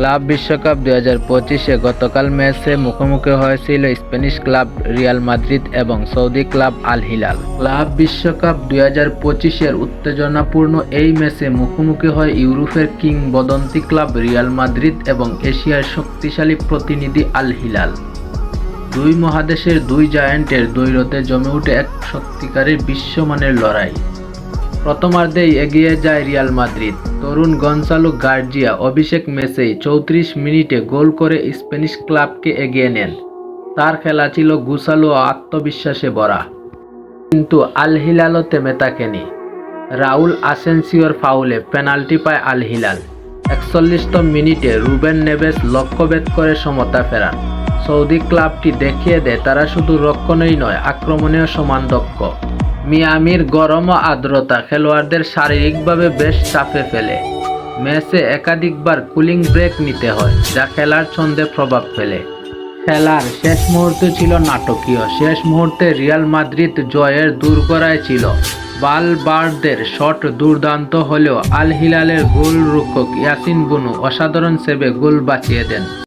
Club বিশ্বকাপ দুই হাজার পঁচিশে গতকাল ম্যাচে মুখোমুখি হয়েছিল স্প্যানিশ ক্লাব রিয়াল মাদ্রিদ এবং Saudi club Al Hilal. Club বিশ্বকাপ দুই হাজার পঁচিশের উত্তেজনাপূর্ণ এই ম্যাচে মুখোমুখি হয় ইউরোপের কিংবদন্তি ক্লাব রিয়াল মাদ্রিদ এবং এশিয়ার শক্তিশালী প্রতিনিধি আল হিলাল। দুই মহাদেশের দুই জায়ান্টের দ্বৈরথে জমে উঠে এক সত্যিকারের বিশ্বমানের লড়াই। প্রথমার্ধেই এগিয়ে যায় রিয়াল মাদ্রিদ। তরুণ গনসালো গার্জিয়া অভিষেক ম্যাচেই চৌত্রিশ মিনিটে গোল করে স্প্যানিশ ক্লাবকে এগিয়ে নেন। তার খেলা ছিল গুসালো ও আত্মবিশ্বাসে ভরা। কিন্তু আল হিলালও থাকেনি রাউল আসেন্সিওর ফাউলে পেনাল্টি পায় আল হিলাল। একচল্লিশতম মিনিটে রুবেন নেভেস লক্ষ্যভেদ করে সমতা ফেরান। সৌদি ক্লাবটি দেখিয়ে দেয়, তারা শুধু রক্ষণেই নয়, আক্রমণেও সমান দক্ষ। মিয়ামির গরম ও আর্দ্রতা খেলোয়াড়দের শারীরিকভাবে বেশ চাপে ফেলে। ম্যাচে একাধিকবার কুলিং ব্রেক নিতে হয়, যা খেলার ছন্দে প্রভাব ফেলে। খেলার শেষ মুহূর্ত ছিল নাটকীয়। শেষ মুহূর্তে রিয়াল মাদ্রিদ জয়ের দূরগড়ায় ছিল। বাল বালবার্ডদের শট দুর্দান্ত হলেও আল হিলালের গোল রক্ষক ইয়াসিন বুনু অসাধারণ সেবে গোল বাঁচিয়ে দেন।